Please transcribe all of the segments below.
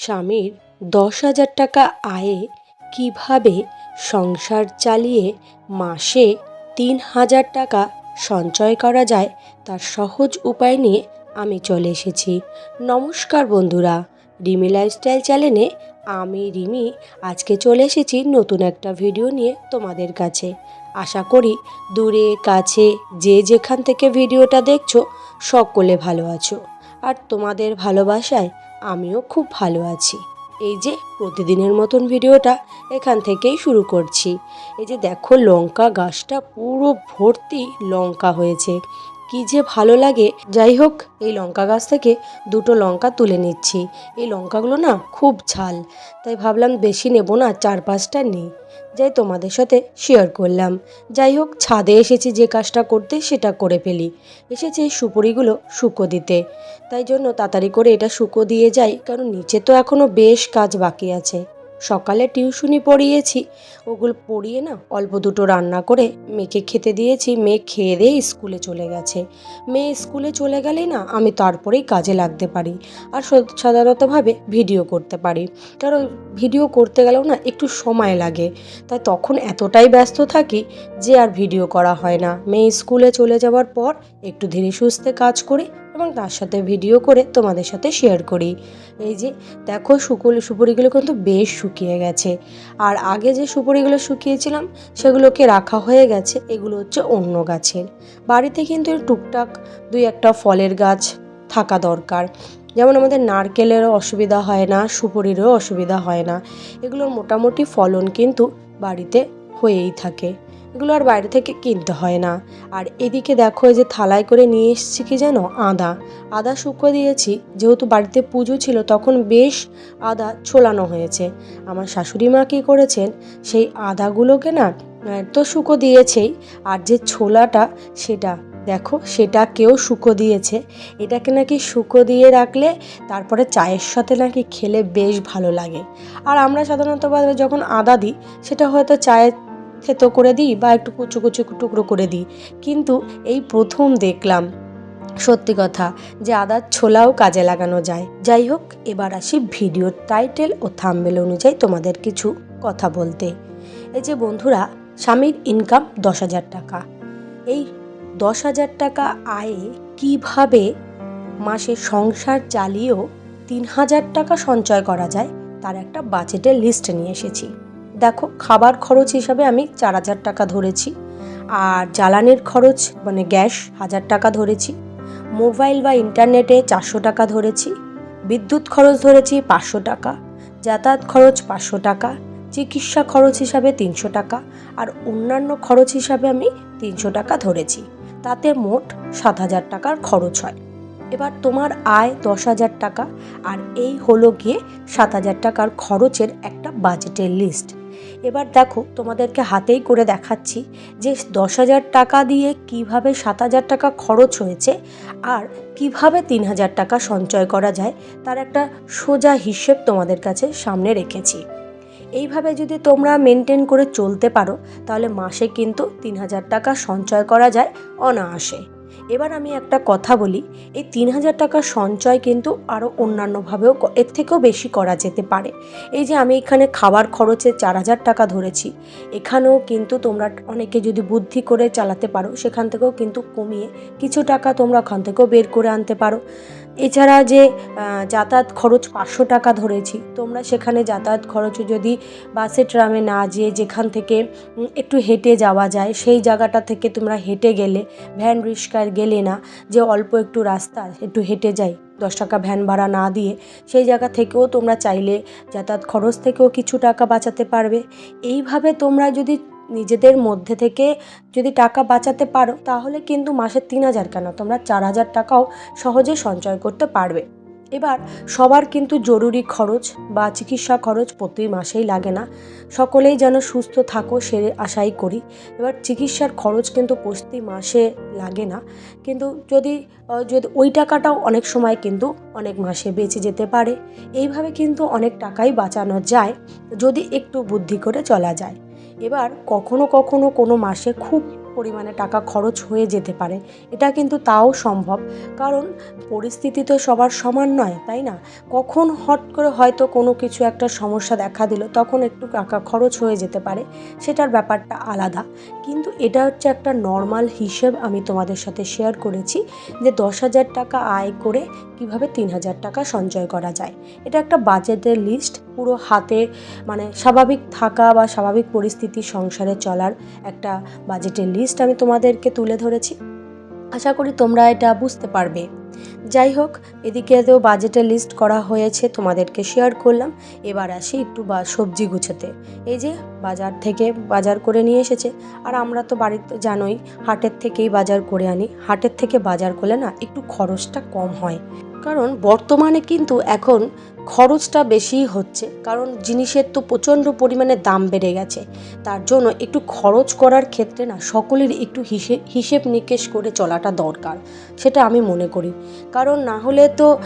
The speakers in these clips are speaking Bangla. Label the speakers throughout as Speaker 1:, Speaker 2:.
Speaker 1: স্বামীর দশ হাজার টাকা আয়ে কীভাবে সংসার চালিয়ে মাসে তিন হাজার টাকা সঞ্চয় করা যায়, তার সহজ উপায় নিয়ে আমি চলে এসেছি। নমস্কার বন্ধুরা, রিমি লাইফস্টাইল চ্যানেলে আমি রিমি আজকে চলে এসেছি নতুন একটা ভিডিও নিয়ে তোমাদের কাছে। আশা করি দূরে, কাছে, যে যেখান থেকে ভিডিওটা দেখছ, সকলে ভালো আছো। আর তোমাদের ভালোবাসায় আমিও খুব ভালো আছি। এই যে, প্রতিদিনের মতন ভিডিওটা এখান থেকেই শুরু করছি। এই যে দেখো, লঙ্কা গাছটা পুরো ভর্তি লঙ্কা হয়েছে। কি যে ভালো লাগে। যাই হোক, এই লঙ্কা গাছ থেকে দুটো লঙ্কা তুলে নিচ্ছি। এই লঙ্কাগুলো না খুব ঝাল, তাই ভাবলাম বেশি নেব না, চার পাঁচটা নেই। যাই তোমাদের সাথে শেয়ার করলাম। যাই হোক, ছাদে এসেছি যে কাজটা করতে, সেটা করে ফেলি। এসেছি এই সুপুরিগুলো শুকো দিতে। তাই জন্য তাড়াতাড়ি করে এটা শুকো দিয়ে যাই, কারণ নিচে তো এখনও বেশ কাজ বাকি আছে। সকালে টিউশনি পড়িয়েছি। ওগুলো পড়িয়ে না অল্প দুটো রান্না করে মেয়েকে খেতে দিয়েছি। মেয়ে খেয়ে দিয়ে স্কুলে চলে গেছে। মেয়ে স্কুলে চলে গেলেই না আমি তারপরেই কাজে লাগতে পারি আর সাধারণতভাবে ভিডিও করতে পারি। কারণ ভিডিও করতে গেলেও না একটু সময় লাগে। তাই তখন এতটাই ব্যস্ত থাকি যে আর ভিডিও করা হয় না। মেয়ে স্কুলে চলে যাওয়ার পর একটু ধীরে সুস্থে কাজ করি এবং তার সাথে ভিডিও করে তোমাদের সাথে শেয়ার করি। এই যে, দেখো শুকুল, সুপুরিগুলো কিন্তু বেশ শুকিয়ে গেছে। আর আগে যে সুপুরিগুলো শুকিয়েছিলাম, সেগুলোকে রাখা হয়ে গেছে। এগুলো হচ্ছে অন্য গাছের। বাড়িতে কিন্তু টুকটাক দুই একটা ফলের গাছ থাকা দরকার। যেমন আমাদের নারকেলেরও অসুবিধা হয় না, সুপুরিরও অসুবিধা হয় না। এগুলোর মোটামুটি ফলন কিন্তু বাড়িতে হয়েই থাকে। এগুলো আর বাইরে থেকে কিনতে হয় না। আর এদিকে দেখো, এই যে থালায় করে নিয়ে এসেছি কি যেন? আদা। আদা শুকো দিয়েছি। যেহেতু বাড়িতে পুজো ছিল, তখন বেশ আদা ছোলানো হয়েছে। আমার শাশুড়ি মা কী করেছেন? সেই আদাগুলোকে না তো শুকো দিয়েছেই। আর যে ছোলাটা, সেটা দেখো সেটা কেউ শুকো দিয়েছে। এটাকে নাকি শুকো দিয়ে রাখলে তারপরে চায়ের সাথে নাকি খেলে বেশ ভালো লাগে। আর আমরা সাধারণত যখন আদা দিই, সেটা হয়তো চায়ের থেতো করে দিই বা একটু কুচু কুচু টুকরো করে দিই। কিন্তু এই প্রথম দেখলাম, সত্যি কথা, যে আদার ছোলাও কাজে লাগানো যায়। যাই হোক, এবার আসি ভিডিওর টাইটেল ও থাম্বেল অনুযায়ী তোমাদের কিছু কথা বলতে। এই যে বন্ধুরা, স্বামীর ইনকাম দশ হাজার টাকা। এই দশ হাজার টাকা আয়ে কীভাবে মাসে সংসার চালিয়েও তিন হাজার টাকা সঞ্চয় করা যায়, তার একটা বাজেটের লিস্ট নিয়ে এসেছি। দেখো, খাবার খরচ হিসাবে আমি চার হাজার টাকা ধরেছি। আর জ্বালানির খরচ মানে গ্যাস, হাজার টাকা ধরেছি। মোবাইল বা ইন্টারনেটে চারশো টাকা ধরেছি। বিদ্যুৎ খরচ ধরেছি পাঁচশো টাকা। যাতায়াত খরচ পাঁচশো টাকা। চিকিৎসা খরচ হিসাবে তিনশো টাকা। আর অন্যান্য খরচ হিসাবে আমি তিনশো টাকা ধরেছি। তাতে মোট সাত হাজার টাকার খরচ হয়। এবার তোমার আয় দশ হাজার টাকা। আর এই হলো গিয়ে সাত হাজার টাকার খরচের একটা বাজেটের লিস্ট এবার দেখো, তোমাদেরকে হাতেই করে দেখাচ্ছি যে দশ হাজার টাকা দিয়ে কীভাবে সাত হাজার টাকা খরচ হয়েছে আর কীভাবে তিন হাজার টাকা সঞ্চয় করা যায়, তার একটা সোজা হিসেব তোমাদের কাছে সামনে রেখেছি। এইভাবে যদি তোমরা মেনটেন করে চলতে পারো, তাহলে মাসে কিন্তু তিন হাজার টাকা সঞ্চয় করা যায় অনায়াসে। এবার আমি একটা কথা বলি, এই তিন হাজার টাকা সঞ্চয় কিন্তু আরও অন্যান্যভাবেও এর থেকেও বেশি করা যেতে পারে। এই যে আমি এখানে খাবার খরচে চার হাজার টাকা ধরেছি, এখানেও কিন্তু তোমরা অনেকে যদি বুদ্ধি করে চালাতে পারো, সেখান থেকেও কিন্তু কমিয়ে কিছু টাকা তোমরা ওখান থেকেও বের করে আনতে পারো। এছাড়া যে যাতায়াত খরচ পাঁচশো টাকা ধরেছি, তোমরা সেখানে যাতায়াত খরচ যদি বাসে, ট্রামে না যেয়ে যেখান থেকে একটু হেঁটে যাওয়া যায়, সেই জায়গাটা থেকে তোমরা হেঁটে গেলে, ভ্যান রিক্সায় গেলে না, যে অল্প একটু রাস্তা, একটু হেঁটে যাই, দশ টাকা ভ্যান ভাড়া না দিয়ে, সেই জায়গা থেকেও তোমরা চাইলে যাতায়াত খরচ থেকেও কিছু টাকা বাঁচাতে পারবে। এইভাবে তোমরা যদি নিজেদের মধ্যে থেকে যদি টাকা বাঁচাতে পারো, তাহলে কিন্তু মাসে তিন হাজার কেন? তোমরা চার হাজার টাকাও সহজে সঞ্চয় করতে পারবে। এবার সবার কিন্তু জরুরি খরচ বা চিকিৎসা খরচ প্রতি মাসেই লাগে না। সকলেই যেন সুস্থ থাকো সে আশাই করি। এবার চিকিৎসার খরচ কিন্তু প্রতি মাসে লাগে না। কিন্তু যদি যদি ওই টাকাটাও অনেক সময় কিন্তু অনেক মাসে বেঁচে যেতে পারে। এইভাবে কিন্তু অনেক টাকাই বাঁচানো যায়, যদি একটু বুদ্ধি করে চলা যায়। এবার কখনো কখনো কোনো মাসে খুব পরিমাণে টাকা খরচ হয়ে যেতে পারে। এটা কিন্তু তাও সম্ভব। কারণ পরিস্থিতি তো সবার সমান নয়, তাই না? কখন হট করে হয়তো কোনো কিছু একটা সমস্যা দেখা দিল, তখন একটু টাকা খরচ হয়ে যেতে পারে। সেটার ব্যাপারটা আলাদা। কিন্তু এটা হচ্ছে একটা নর্মাল হিসেব আমি তোমাদের সাথে শেয়ার করেছি যে দশ হাজার টাকা আয় করে কীভাবে তিন হাজার টাকা সঞ্চয় করা যায়। এটা একটা বাজেটের লিস্ট পুরো হাতে মানে স্বাভাবিক থাকা বা স্বাভাবিক পরিস্থিতি সংসারে চলার একটা বাজেটের লিস্ট আমি তোমাদেরকে তুলে ধরেছি। আশা করি তোমরা এটা বুঝতে পারবে। যাই হোক এদিকে তো বাজেটের লিস্ট করা হয়েছে, তোমাদেরকে শেয়ার করলাম। এবার আসি একটু বা সবজি গুছোতে। এই যে, বাজার থেকে বাজার করে নিয়ে এসেছে। আর আমরা তো বাড়িতে জানোই, হাটের থেকেই বাজার করে আনি। হাটের থেকে বাজার করলে না, একটু খরচটা কম হয়। কারণ, বর্তমানে কিন্তু এখন খরচটা বেশিই হচ্ছে। কারণ, জিনিসের তো প্রচণ্ড পরিমাণে দাম বেড়ে গেছে। তার জন্য একটু খরচ করার ক্ষেত্রে না, সকলের একটু হিসেব হিসেব নিকেশ করে চলাটা দরকার। সেটা আমি মনে করি। কারণ না হলে তো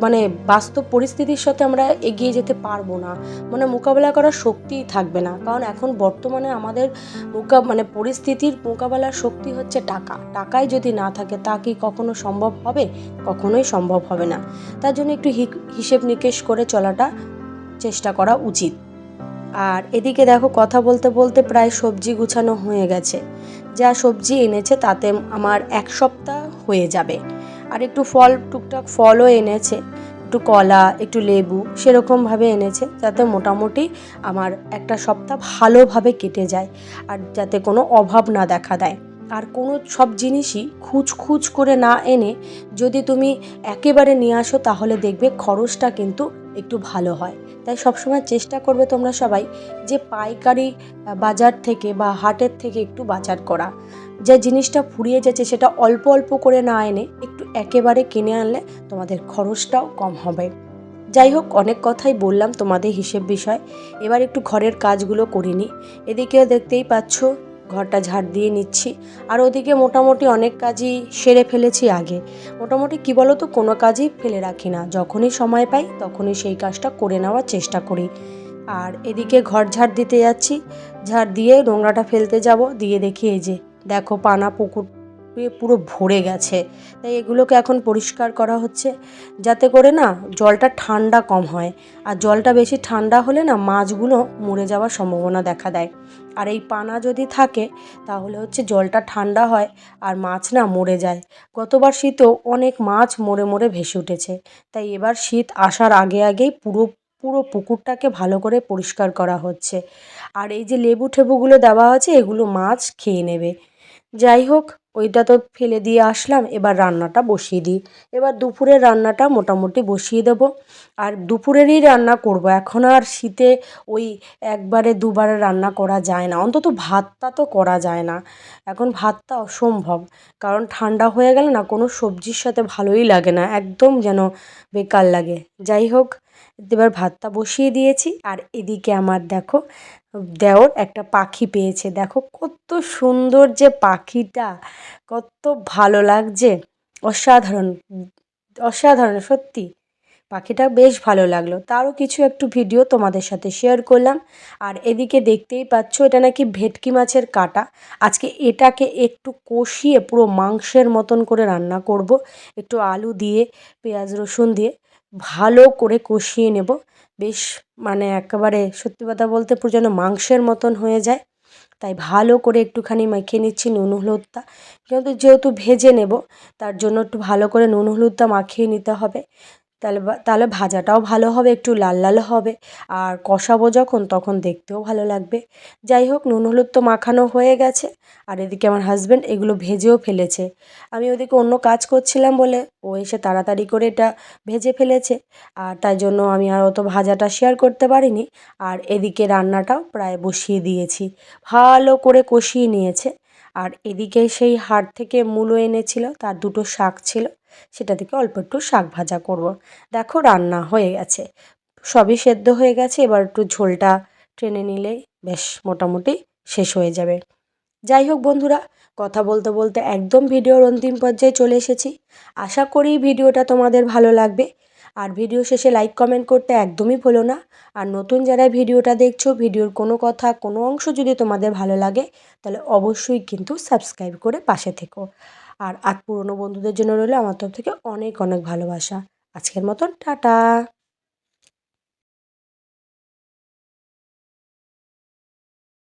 Speaker 1: মানে বাস্তব পরিস্থিতির সাথে আমরা এগিয়ে যেতে পারব না। মানে মোকাবেলা করার শক্তিই থাকবে না। কারণ এখন বর্তমানে আমাদের মোকা মানে পরিস্থিতির মোকাবেলার শক্তি হচ্ছে টাকা। টাকাই যদি না থাকে, তা কি কখনো সম্ভব হবে? কখনোই সম্ভব হবে না। তার জন্য একটু হিসেব নিকেশ করে চলাটা চেষ্টা করা উচিত। আর এদিকে দেখো, কথা বলতে বলতে প্রায় সবজি গুছানো হয়ে গেছে। যা সবজি এনেছে তাতে আমার এক সপ্তাহ হয়ে যাবে। আর একটু ফল, টুকটাক ফলও এনেছে। একটু কলা, একটু লেবু, সেরকমভাবে এনেছে যাতে মোটামুটি আমার একটা সপ্তাহ ভালোভাবে কেটে যায় আর যাতে কোনো অভাব না দেখা দেয়। আর কোনো সব জিনিসই খুচ খুচ করে না এনে যদি তুমি একেবারে নিয়ে আসো তাহলে দেখবে খরচটা কিন্তু একটু ভালো হয়। তাই সবসময় চেষ্টা করবে তোমরা সবাই যে পাইকারি বাজার থেকে বা হাটের থেকে একটু বাজার করা। যে জিনিসটা ফুরিয়ে যাচ্ছে সেটা অল্প অল্প করে না এনে একটু একেবারে কিনে আনলে তোমাদের খরচটাও কম হবে। যাই হোক, অনেক কথাই বললাম তোমাদের হিসেব বিষয়। এবার একটু ঘরের কাজগুলো করিনি এদিকেও দেখতেই পাচ্ছ, ঘরটা ঝাড় দিয়ে নিচ্ছি। আর ওদিকে মোটামুটি অনেক কাজই সেরে ফেলেছি আগে। মোটামুটি কী বলো তো কোনো কাজই ফেলে রাখি না। যখনই সময় পাই, তখনই সেই কাজটা করে নেওয়ার চেষ্টা করি। আর এদিকে ঘর ঝাড় দিতে যাচ্ছি। ঝাড় দিয়ে নোংরাটা ফেলতে যাব, দিয়ে দেখি এই যে দেখো পানা পুকুর পুরো ভরে গেছে। তাই এগুলোকে এখন পরিষ্কার করা হচ্ছে যাতে করে না জলটা ঠান্ডা কম হয়। আর জলটা বেশি ঠান্ডা হলে না মাছগুলো মরে যাওয়ার সম্ভাবনা দেখা দেয়। আর এই পানা যদি থাকে তাহলে হচ্ছে জলটা ঠান্ডা হয় আর মাছ না মরে যায়। গতবার শীতেও অনেক মাছ মরে মরে ভেসে উঠেছে। তাই এবার শীত আসার আগে আগেই পুরো পুরো পুকুরটাকে ভালো করে পরিষ্কার করা হচ্ছে। আর এই যে লেবু ঠেবুগুলো দেওয়া আছে এগুলো মাছ খেয়ে নেবে। যাই হোক ওইটা তো ফেলে দিয়ে আসলাম, এবার রান্নাটা বসিয়ে দিই। এবার দুপুরের রান্নাটা মোটামুটি বসিয়ে দেবো। আর দুপুরেরই রান্না করব। এখন আর শীতে ওই একবারে দুবারে রান্না করা যায় না। অন্তত ভাতটা তো করা যায় না। এখন ভাতটা অসম্ভব। কারণ ঠান্ডা হয়ে গেলে না কোনো সবজির সাথে ভালোই লাগে না। একদম যেন বেকার লাগে। যাই হোক এবার ভাতটা বসিয়ে দিয়েছি। আর এদিকে আমার দেখো, দেওর একটা পাখি পেয়েছে। দেখো কত সুন্দর যে পাখিটা, কত ভালো লাগছে। অসাধারণ অসাধারণ, সত্যি। পাখিটা বেশ ভালো লাগল। তারও কিছু একটু ভিডিও তোমাদের সাথে শেয়ার করলাম। আর এদিকে দেখতেই পাচ্ছ, এটা নাকি ভেটকি মাছের কাটা। আজকে এটাকে একটু কষিয়ে পুরো মাংসের মতন করে রান্না করব। একটু আলু দিয়ে, পেঁয়াজ রসুন দিয়ে। ভালো করে কষিয়ে নেব। বেশ মানে একেবারে সত্যি কথা বলতে পুরো যেন মাংসের মতন হয়ে যায়। তাই ভালো করে একটুখানি মাখিয়ে নিচ্ছি নুন, হলুদটা। কিন্তু যেহেতু ভেজে নেব, তার জন্য একটু ভালো করে নুন, হলুদটা মাখিয়ে নিতে হবে। তাহলে তাহলে ভাজাটাও ভালো হবে, একটু লাল লাল হবে। আর কষাবো যখন, তখন দেখতেও ভালো লাগবে। যাই হোক, নুন, হলুদ তো মাখানো হয়ে গেছে। আর এদিকে আমার হাজব্যান্ড এগুলো ভেজেও ফেলেছে। আমি ওদিকে অন্য কাজ করছিলাম বলে, ও এসে তাড়াতাড়ি করে এটা ভেজে ফেলেছে। আর তাই জন্য আমি আর অত ভাজাটা শেয়ার করতে পারিনি। আর এদিকে রান্নাটাও প্রায় বসিয়ে দিয়েছি। ভালো করে কষিয়ে নিয়েছে। আর এদিকে সেই হাট থেকে মূলো এনেছিল, তার দুটো শাক ছিল। সেটা থেকে অল্প একটু শাক ভাজা করব। দেখো রান্না হয়ে গেছে। সবই সেদ্ধ হয়ে গেছে, এবার একটু ঝোলটা টেনে নিলেই বেশ মোটামুটি শেষ হয়ে যাবে। যাই হোক বন্ধুরা, কথা বলতে বলতে একদম ভিডিওর অন্তিম পর্যায়ে চলে এসেছি। আশা করি ভিডিওটা তোমাদের ভালো লাগবে। আর ভিডিও শেষে লাইক, কমেন্ট করতে একদমই ভুলো না। আর নতুন যারা ভিডিওটা দেখছ, ভিডিওর কোনো কথা, কোনো অংশ যদি তোমাদের ভালো লাগে, তাহলে অবশ্যই কিন্তু সাবস্ক্রাইব করে পাশে থেকো। আর আর পুরনো বন্ধুদের জন্য রইল আমার তরফ থেকে অনেক অনেক ভালোবাসা। আজকের মতন টাটা।